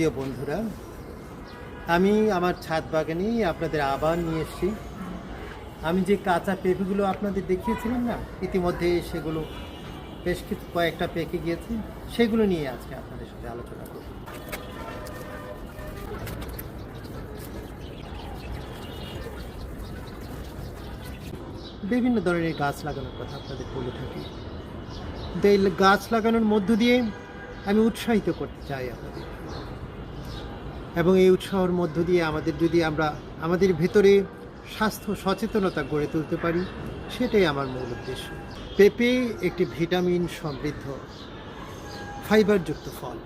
প্রিয় বন্ধুরা, আমি আমার ছাদ বাগানে আপনাদের আবার নিয়ে এসেছি। আমি যে কাঁচা পেঁপেগুলো আপনাদের দেখিয়েছিলাম না, ইতিমধ্যে সেগুলো বেশ কিছু কয়েকটা পেকে গিয়েছে, সেগুলো নিয়ে আজকে আপনাদের সাথে আলোচনা করব। বিভিন্ন ধরনের গাছ লাগানোর কথা আপনাদের বলে থাকি। গাছ লাগানোর মধ্য দিয়ে আমি উৎসাহিত করতে চাই আপনাদের। এবং এই উৎসাহের মধ্য দিয়ে আমাদের যদি আমরা আমাদের ভেতরে স্বাস্থ্য সচেতনতা গড়ে তুলতে পারি, সেটাই আমার মূল উদ্দেশ্য। পেঁপে একটি ভিটামিন সমৃদ্ধ ফাইবারযুক্ত ফল।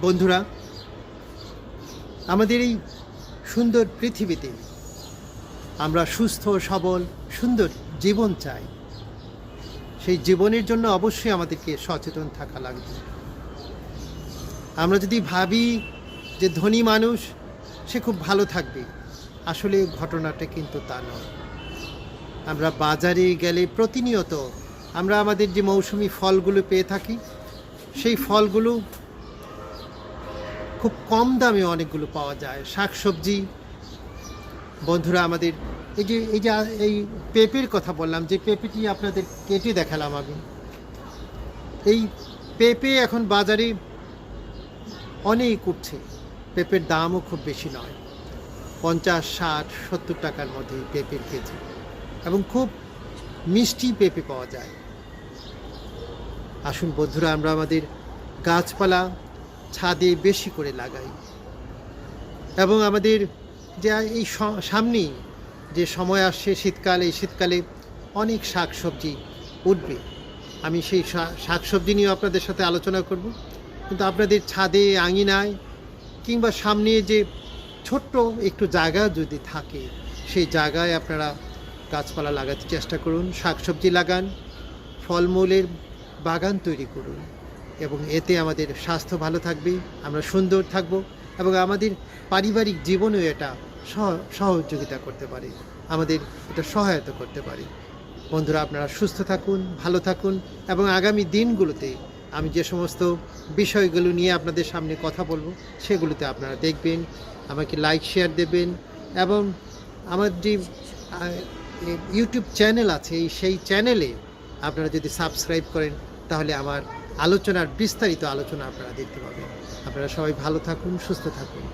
বন্ধুরা, আমাদের এই সুন্দর পৃথিবীতে আমরা সুস্থ, সবল, সুন্দর জীবন চাই। সেই জীবনের জন্য অবশ্যই আমাদেরকে সচেতন থাকা লাগবে। আমরা যদি ভাবি যে ধনী মানুষ, সে খুব ভালো থাকবে। আসলে ঘটনাটা কিন্তু তা নয়। আমরা বাজারে গেলে প্রতিনিয়ত আমরা আমাদের যে মৌসুমি ফলগুলো পেয়ে থাকি, সেই ফলগুলো খুব কম দামে অনেকগুলো পাওয়া যায়। শাকসবজি, বন্ধুরা আমাদের, এই যে এই যে, এই পেঁপের কথা বললাম, যে পেঁপেটি আপনাদের কেটে দেখালাম আমি। এই পেঁপে এখন বাজারে অনেক উঠছে। পেঁপের দামও খুব বেশি নয়। পঞ্চাশ, ষাট, সত্তর টাকার মধ্যে পেঁপের কেজি। এবং খুব মিষ্টি পেঁপে পাওয়া যায়। আসুন বন্ধুরা, আমরা আমাদের গাছপালা ছাদে বেশি করে লাগাই। এবং আমাদের যে এই সামনেই যে সময় আসছে, শীতকাল, এই শীতকালে অনেক শাক সবজি উঠবে। আমি সেই শা- শাকসবজি নিয়েও আপনাদের সাথে আলোচনা করব। কিন্তু আপনাদের ছাদে আঙিনায় কিংবা সামনে যে ছোট্ট একটু জায়গা যদি থাকে, সেই জায়গায় আপনারা গাছপালা লাগাতে চেষ্টা করুন, শাকসবজি লাগান, ফলমূলের বাগান তৈরি করুন এবং এতে আমাদের স্বাস্থ্য ভালো থাকবে, আমরা সুন্দর থাকব এবং আমাদের পারিবারিক জীবনেও এটা সহ- সহযোগিতা করতে পারে, আমাদের এটা সহায়তা করতে পারে। বন্ধুরা, আপনারা সুস্থ থাকুন, ভালো থাকুন এবং আগামী দিনগুলোতে আমি যে সমস্ত বিষয়গুলো নিয়ে আপনাদের সামনে কথা বলব, সেগুলোতে আপনারা দেখবেন, আমাকে লাইক শেয়ার দেবেন এবং আমার যে ইউটিউব চ্যানেল আছে সেই চ্যানেলে আপনারা যদি সাবস্ক্রাইব করেন, তাহলে আমার আলোচনার বিস্তারিত আলোচনা আপনারা দেখতে পাবেন। আপনারা সবাই ভালো থাকুন, সুস্থ থাকুন।